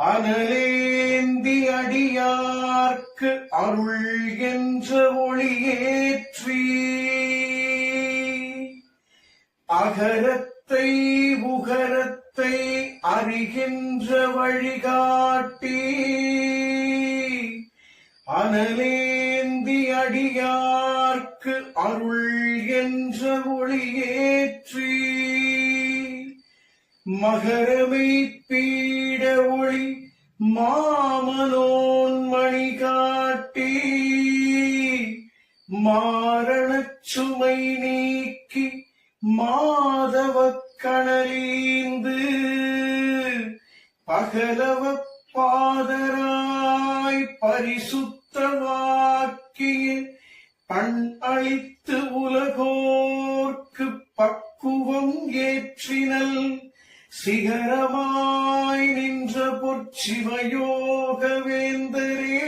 அனலேந்தி அடியார்க்கு அருள் என்ற ஒளியேற்றி அகரத் பாதராய் பரிசுத்தமாக்கிய பண் அளித்து உலகோர்க்கு பக்குவம் ஏற்றினல் சிகரமாய் நின்ற பொற்சிவயோக வேந்தரே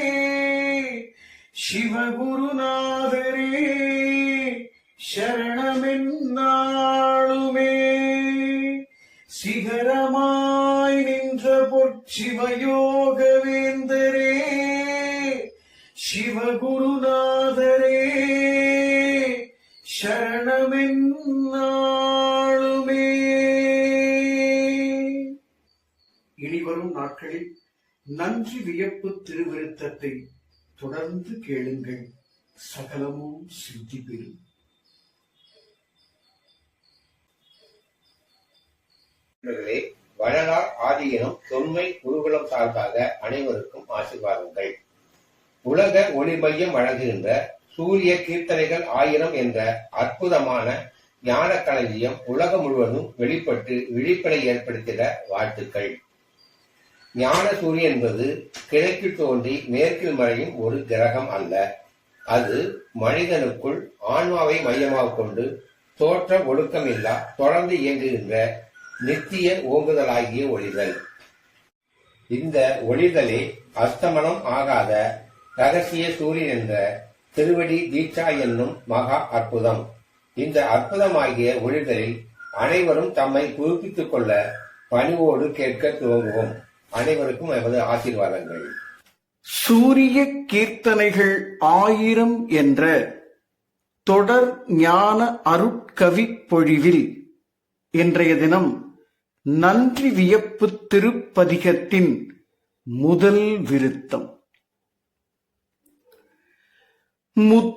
சிவகுருநாதரே சரணமென்னாளுமே. சிகரமாய் நின்ற பொற்சிவயோக வேந்தரே சிவகுருநாதரே சரணமென்னாளுமே. இனிவரும் நாட்களில் நன்றி வியப்பு திருவிருத்தத்தை தொடர்ந்து கேளுங்கள். சகலமும் சித்தி பெறும். நண்பர்களே வள்ளலார் ஆதியினம் தொன்மை குருகுலம் சார்பாக அனைவருக்கும் ஆசீர்வாதங்கள். உலக ஒளி மையம் வழங்குகின்ற சூரிய கீர்த்தனைகள் ஆயிரம் என்ற அற்புதமான ஞான களஞ்சியம் உலகம் முழுவதும் வெளிப்பட்டு விழிப்படை ஏற்படுத்திட வாழ்த்துக்கள். ஞான சூரியன் என்பது கிழக்கில் தோன்றி மேற்கில் மறையும் ஒரு கிரகம் அல்ல. அது மனிதனுக்குள் ஆன்மாவை மையமாக கொண்டு தோற்ற ஒழுக்கமில்லா தொடர்ந்து இயங்குகின்ற நித்திய ஓங்குதலாகிய ஒளிதல் இந்த ஒளிதலே அஸ்தமனம் ஆகாத ரகசிய சூரியன் என்ற திருவடி தீட்சா என்னும் மகா அற்புதம். இந்த அற்புதமாகிய ஒளிதலில் அனைவரும் தம்மை புதுப்பித்துக் கொள்ள பணிவோடு கேட்க துவங்குவோம். அனைவருக்கும் எமது ஆசீர்வாதங்கள். சூரிய கீர்த்தனைகள் ஆயிரம் என்ற தொடர் ஞான அருட்கவி பொழிவில் இன்றைய தினம் நன்றி வியப்பு திருப்பதிகத்தின் முதல் விருத்தம். முத்தொளியாய்ச்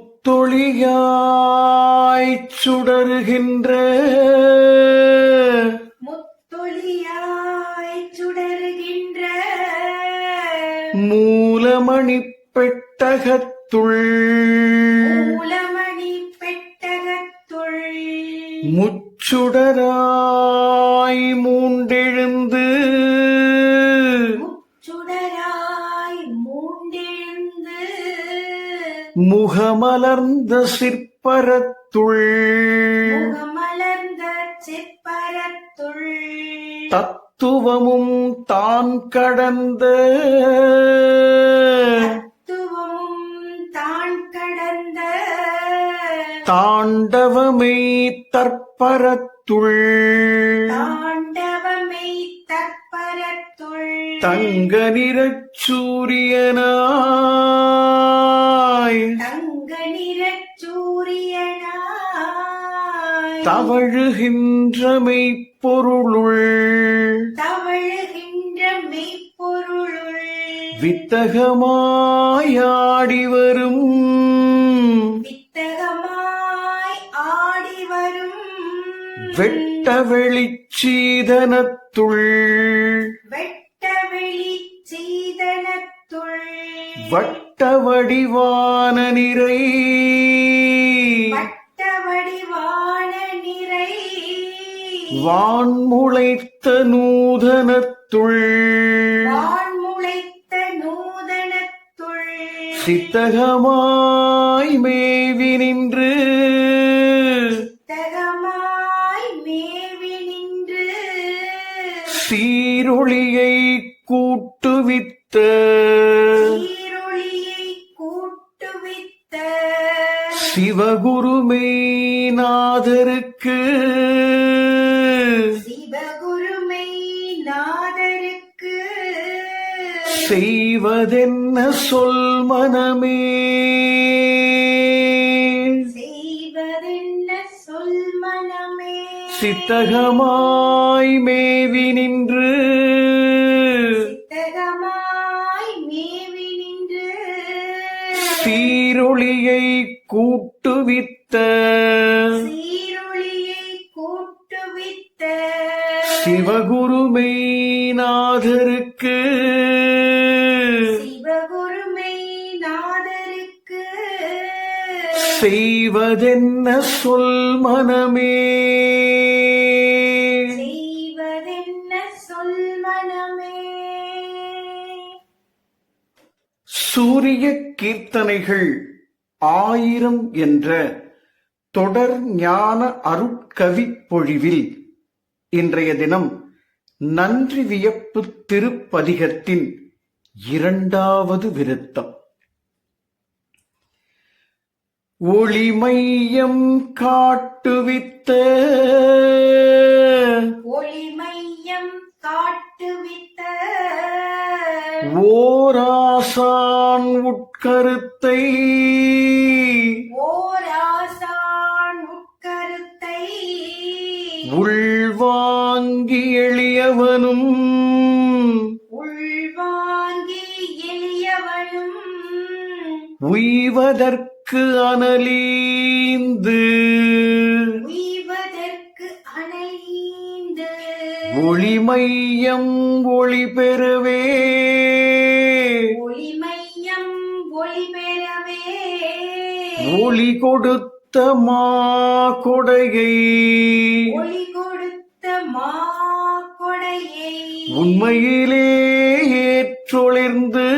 சுடருகின்ற முத்தொளியாய் சுடருகின்ற மூலமணி பெட்டகத்துள். மூலமணி பெட்டகத்துள். முச்சுடராய் மூண்டெழுந்து முகமலர்ந்த சிற்பரத்துள். முகமலர்ந்த சிற்பரத்துள். தத்துவமும் தான் கடந்த. தத்துவமும் தான் கடந்த. தாண்டவமை தற்பரத்துள். தங்க நிறச் சூரியனாய் தங்க நிறச் சூரியனாய் தவழுகின்ற மெய்ப்பொருளுள் தவழுகின்ற மெய்ப்பொருளுள் வித்தகமாயாடி வரும் வித்தகமாய் ஆடி வரும் வெட்ட வெளிச்சீதனத்துள் வெட்ட வட்ட வடிவான நிறை. வான்முளைத்த நூதனத்துள். வான்முளைத்த நூதனத்துள். சித்தகமாய் மேவி நின்று. சித்தகமாய் மேவி நின்று. சீரொளியை கூட்டுவித்த. கூட்டுவித்த. சிவகுருமை நாதருக்கு செய்வதென்ன சொல் மனமே? கீர்த்தனைகள் ஆயிரம் என்ற தொடர் ஞான அருட்கவி பொழிவில் இன்றைய தினம் நன்றி வியப்பு திருப்பதிகத்தின் இரண்டாவது விருத்தம். ஒளிமையம் காட்டுவித்த ஒளிமையம் காட்டுவித்த ஓராசான் உட்கருத்தை. ஓராசான் உட்கருத்தை. உள்வாங்கி எளியவனும். உள்வாங்கி எளியவனும். உய்வதற்கு அனலீந்து. உய்வதற்கு அணைந்து ஒளிமையம் ஒளி பெறவே ஒளி கொடுத்த மா கொடையை. ஒளி கொடுத்த மா கொடையை. உண்மையிலே ஏற்றொளிர்ந்து.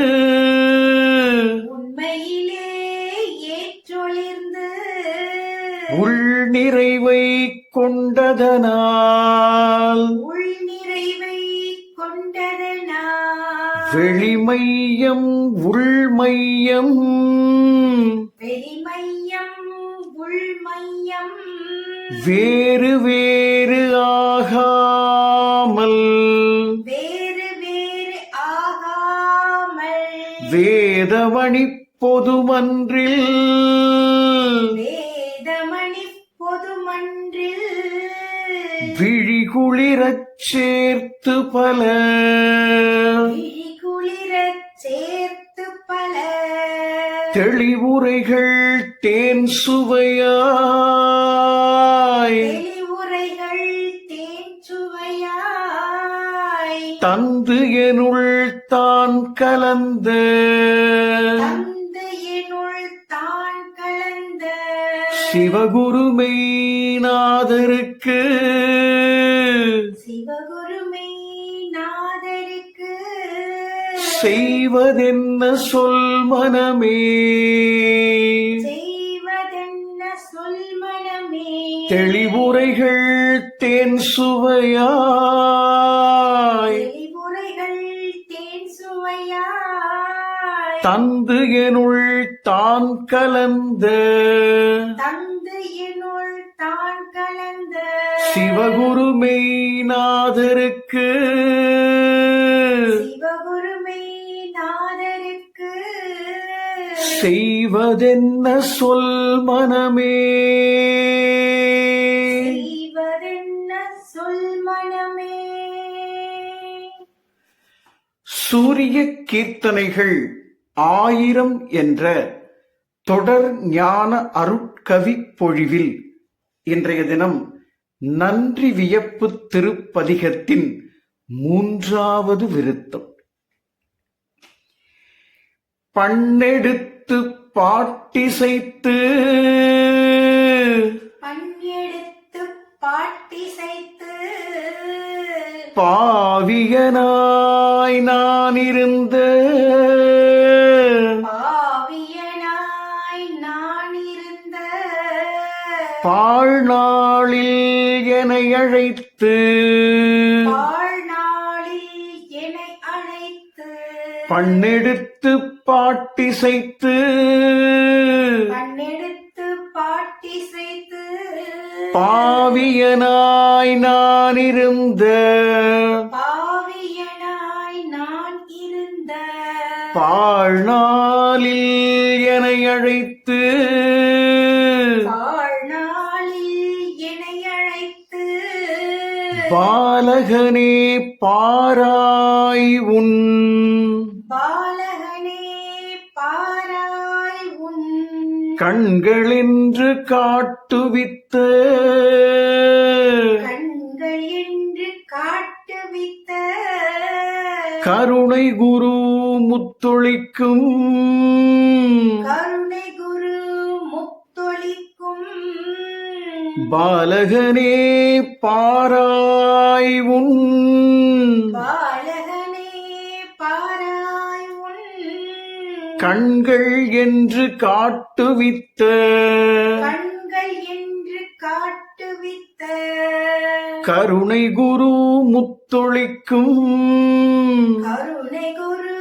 உண்மையிலே ஏற்றொளிர்ந்து. உள் நிறைவை கொண்டதனால். உள் நிறைவை கொண்டதனால். வெளிமையம் உள்மையம். வேறு வேறு ஆகாமல். வேறு வேறு ஆகாமல். வேதமணி பொதுமன்றில். வேதமணி பொதுமன்றில். விழிகுளிரச் சேர்த்து பல. விழிகுளிரச் சேர்த்து பல. தெளிவுரைகள் தேன் சுவையாய். தேன் சுவையாய். தந்து எனுள் தான் கலந்த. சிவகுருமை நாதருக்கு சிவகுருமை நாதருக்கு செய்வதென்ன சொல் மனமே. தெளிவுரைகள் தேன் சுவையாய். தந்து எனுள் தான் கலந்த. தந்து என்னுள் தான் கலந்த. சிவகுரு மெய்நாதருக்கு சிவகுருமை நாதருக்கு. செய்வதென்ன சொல் மனமே. சூரிய கீர்த்தனைகள் ஆயிரம் என்ற தொடர் ஞான அருட்கவி பொழிவில் இன்றைய தினம் நன்றி வியப்பு திருப்பதிகத்தின் மூன்றாவது விருத்தம். பண்ணெடுத்து பாட்டிசைத்து பண்எடுத்து பாட்டிசைத்து பாவியனாய் பாவியனாய் நான் இருந்த பாழ்நாளில் என்னை அழைத்து. பண்ணெடுத்து பாட்டிசைத்து. பன்னெடுத்து பாட்டிசைத்து. பாவியனாய் நான் இருந்த பாலகனே பாராய் உன். பாலகனே பாராய் உன். கண்களென்று காட்டுவித்த. கண்கள் என்று காட்டுவித்த. கருணை குரு முத்தொழிக்கும். கருணை பாலகனே பாராய் உன். கண்கள் என்று காட்டுவித்த. கண்கள் என்று காட்டுவித்த. கருணை குரு முத்தொழிக்கும். கருணை குரு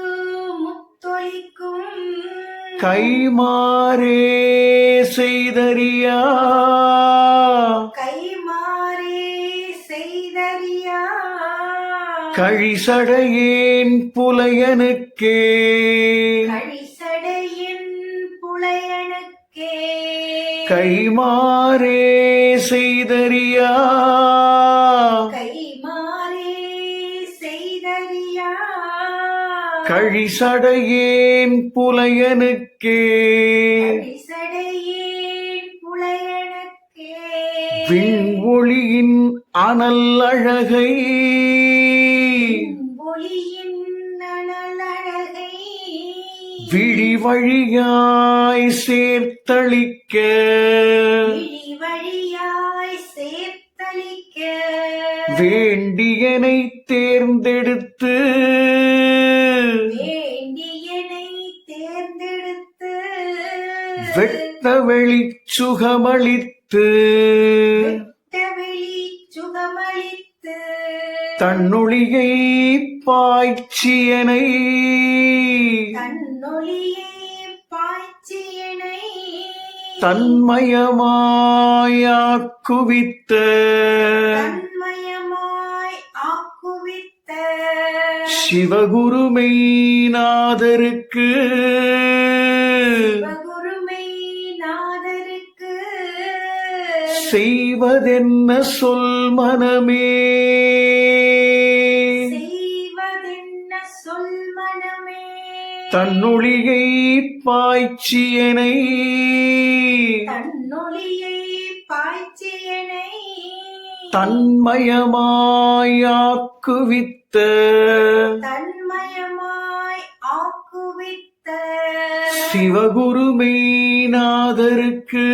முத்தொழிக்கும். கைமாறே செய்தறியா? கைமாறே செய்தறியா? கழிசடையேன் புலையனுக்கே. கழிசடையின் புலையனுக்கே. கைமாறே செய்தறியா? கழிசடையேன் புலையனுக்கே. புலையனுக்கே. விண்ஒளியின் அனல் அழகை. ஒளியின் விழி வழியாய் சேர்த்தளிக்க. வேண்டியனை தேர்ந்தெடுத்து வெட்ட வெட்டவெளி சுகமளித்து தன்னொழியை பாய்ச்சியனை. தன்மயமாய் ஆக்குவித்த. சிவகுருமெய்நாதருக்கு. செய்வதென்ன சொல் மனமே? செய்வதென்ன சொல் மனமே? தன்னொழியை பாய்ச்சியனை? தன்மயமாயாக்குவித்த தன்மயமாய் ஆக்குவித்த? சிவகுருமெய்நாதருக்கு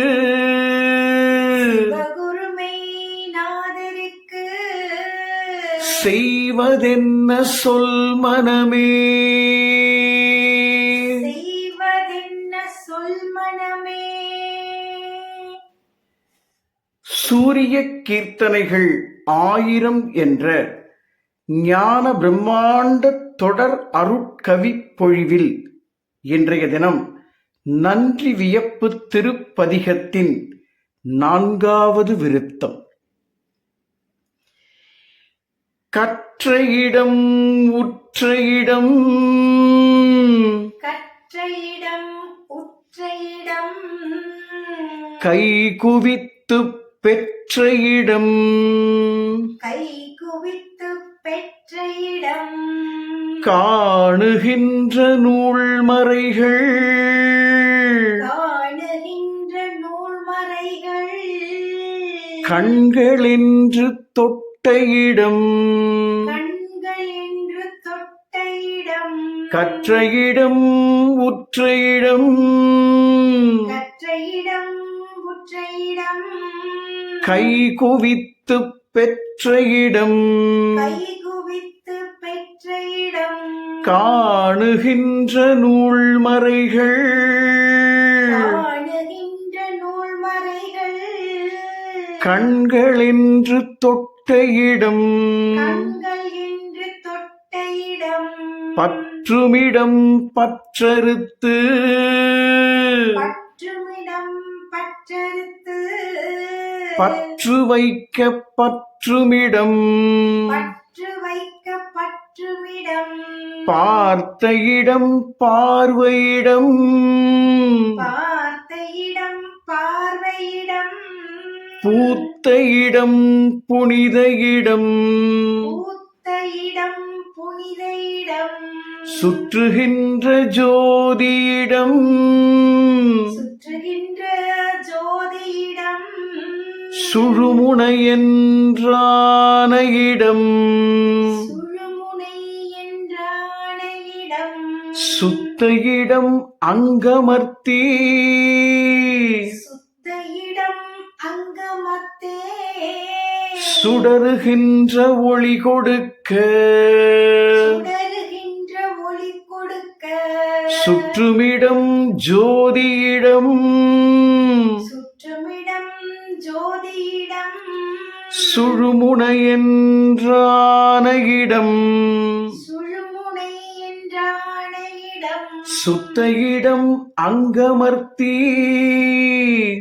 செய்வதென்ன சொல் மனமே? செய்வதென்ன சொல் மனமே? சூரிய கீர்த்தனைகள் ஆயிரம் என்ற ஞான பிரம்மாண்ட தொடர் அருட்கவி பொழிவில் இன்றைய தினம் நன்றி வியப்பு திருப்பதிகத்தின் நான்காவது விருத்தம். கற்ற இடம் உற்ற இடம் கற்ற இடம் உற்ற இடம் கை குவித்து பெற்ற இடம் கை குவித்து பெற்ற இடம் காணுகின்ற நூல்மறைகள் காணுகின்ற நூல்மறைகள் கண்கள் என்று தொட்ட இடம் கற்ற இடம் உற்ற இடம் கற்ற இடம் உற்ற இடம் கை குவித்து பெற்ற இடம் காணுகின்ற நூல்மறைகள் தொட்ட கண்கள் என்று தொட்ட இடம் பற்றுமிடம் பற்றறுத்து. பற்றுமிடம் பற்றறுத்து. பற்று வைக்க பற்றுமிடம். பற்று வைக்க பற்றுமிடம். பார்த்த இடம் பார்வையிடம். பார்த்த இடம் பார்வையிடம். பூத்த இடம் புனித இடம். பூத்த இடம் புனித இடம். சுற்றுகின்ற ஜோதியிடம் சுற்றுகின்ற ஜோதியிடம் சுழுமுனை என்றான இடம். சுத்த இடம் அங்கமர்த்தி. சுடருகின்ற ஒளி கொடுக்க. சுடருகின்ற ஒளி கொடுக்க. சுற்றுமிடம் ஜோதியிடம். சுற்றுமிடம் ஜோதியிடம். சுழுமுனை என்றான இடம் சுழுமுனை என்றான இடம் சுத்த இடம் அங்கமர்த்தி.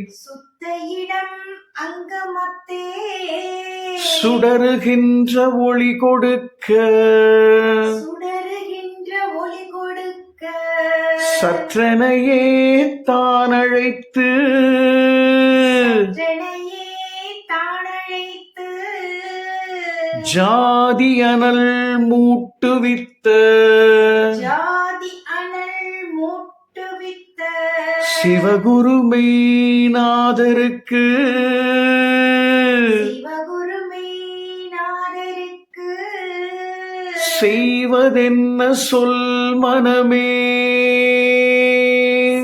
சுத்த இடம் அங்கமத்தே. சுடருகின்ற ஒளி கொடுக்க. சுடருகின்ற ஒளி கொடுக்க. சற்றனையே தான் அழைத்து. ஜாதி அனல் மூட்டுவித்த. சிவகுருமை நாதருக்கு செய்வதென்ன சொல் மனமே?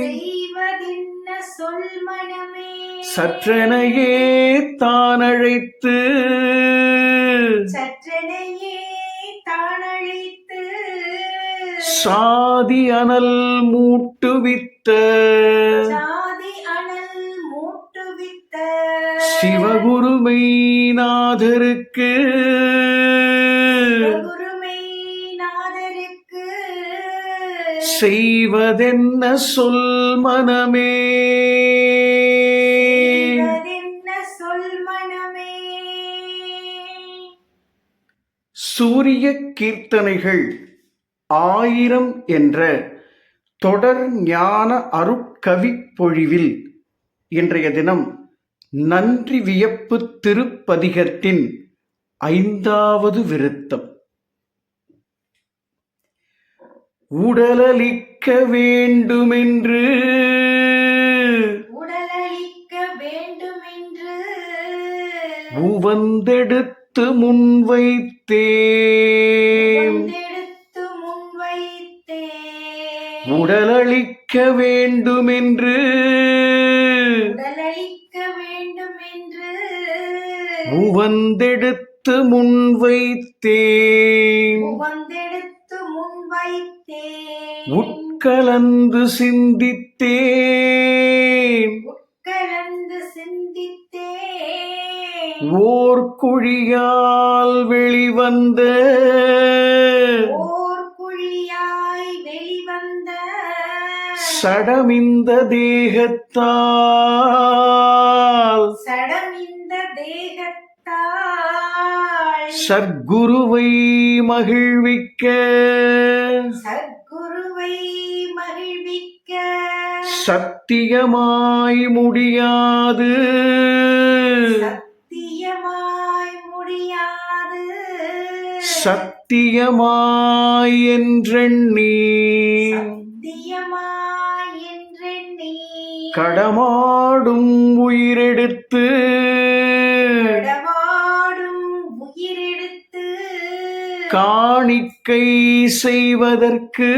செய்வதென்ன சொல் மனமே? சற்றனையே தான் அழைத்து சற்றெனையே தானழைத்து. சாதி அனல் மூட்டுவித்த மெய்நாதருக்கு சிவகுருமை நாதருக்கு செய்வதென்ன சொல் மனமே. சூரிய கீர்த்தனைகள் ஆயிரம் என்ற தொடர் ஞான அருட்கவிப் பொழிவில் இன்றைய தினம் நன்றி வியப்பு திருப்பதிகத்தின் ஐந்தாவது விருத்தம். உடலளிக்க வேண்டுமென்று உடலளிக்க வேண்டுமென்று உவந்தெடுத்து முன்வைத்தேன். உடலளிக்க வேண்டுமென்று. உடலளிக்க வேண்டுமென்று. உவந்தெடுத்து முன்வைத்தேன். வந்தெடுத்து முன்வைத்தே உட்கலந்து சிந்தித்தேன். உட்கலந்து சிந்தித்தே ஓர் குழியால் வெளிவந்த. ஓர் சடமிந்த தேகத்தால் சடமிந்த தேகத்தாள் சர்க்குருவை மகிழ்விக்க சத்குருவை மகிழ்விக்க சத்தியமாய் முடியாது. சத்தியமாய் முடியாது. சத்தியமாய் என்றெண்ணி. சத்தியமாய் கடமாடும் உயிரெடுத்து காணிக்கை செய்வதற்கு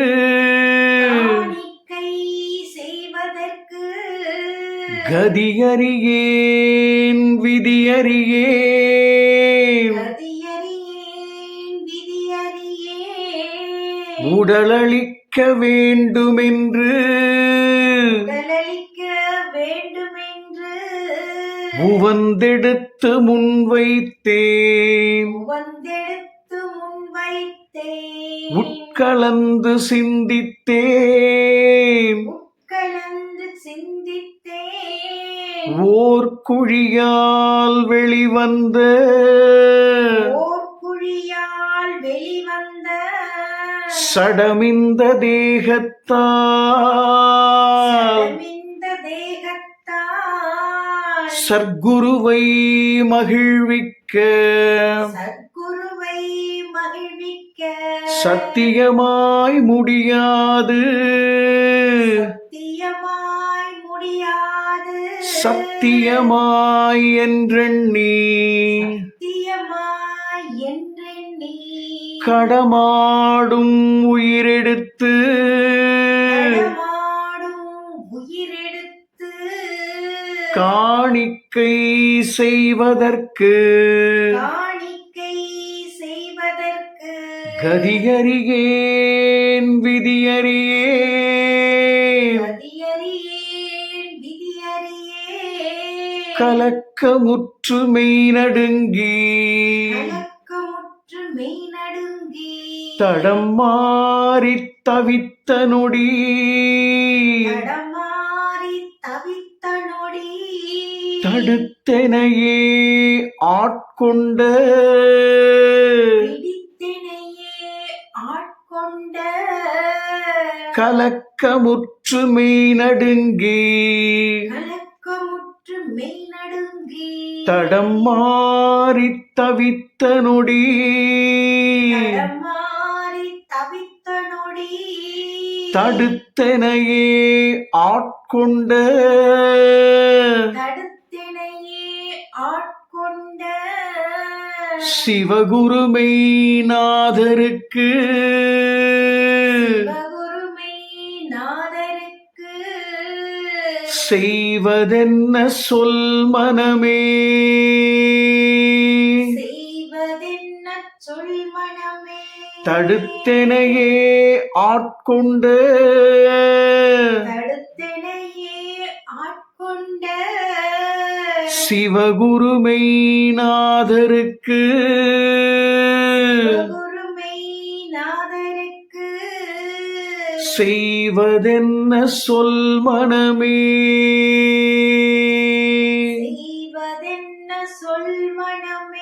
கதியறியேன் விதியறியேன். உடலளிக்க வேண்டுமென்று உவந்தெடுத்து முன்வைத்தேன். வந்தெடுத்து முன்வைத்தேன். உட்கலந்து சிந்தித்தேன். உட்கலந்து சிந்தித்தேன். ஓர் குழியால் வெளிவந்த ஓர் குழியால் வெளிவந்த சடமிந்த தேகத்தால் சர்க்குருவை மகிழ்விக்க. சத்குருவை மகிழ்விக்க. சத்தியமாய் முடியாது. சத்தியமாய் முடியாது. சத்தியமாய் என்றெண்ணி. சத்தியமாய் என்றெண்ணி. கடமாடும் உயிரெடுத்து. காணிக்கை செய்வதற்கு காணிக்கை செய்வதற்கு கதியறியேன் விதியறியேன். கதியறியேன் விதியறியேன். கலக்கமுற்று மெய் நடுங்கி கலக்கமுற்று மெய் நடுங்கி தடம் மாறி தவித்த நொடி தடுத்தெனையே ஆட்கொண்ட கலக்கமுற்று மெய் நடுங்கி கலக்கமுற்று மெய் நடுங்கி தடம் மாறி தவித்த நொடி தடுத்தெனையே ஆட்கொண்ட சிவகுருமை நாதருக்கு செய்வதென்ன சொல் மனமே. தடுத்தெனையே ஆட்கொண்ட. தடுத்தினையே ஆட்கொண்ட. சிவகுருமை நாதருக்கு செய்வதென்ன சொல் மனமே. செய்வதென்ன சொல் மனமே.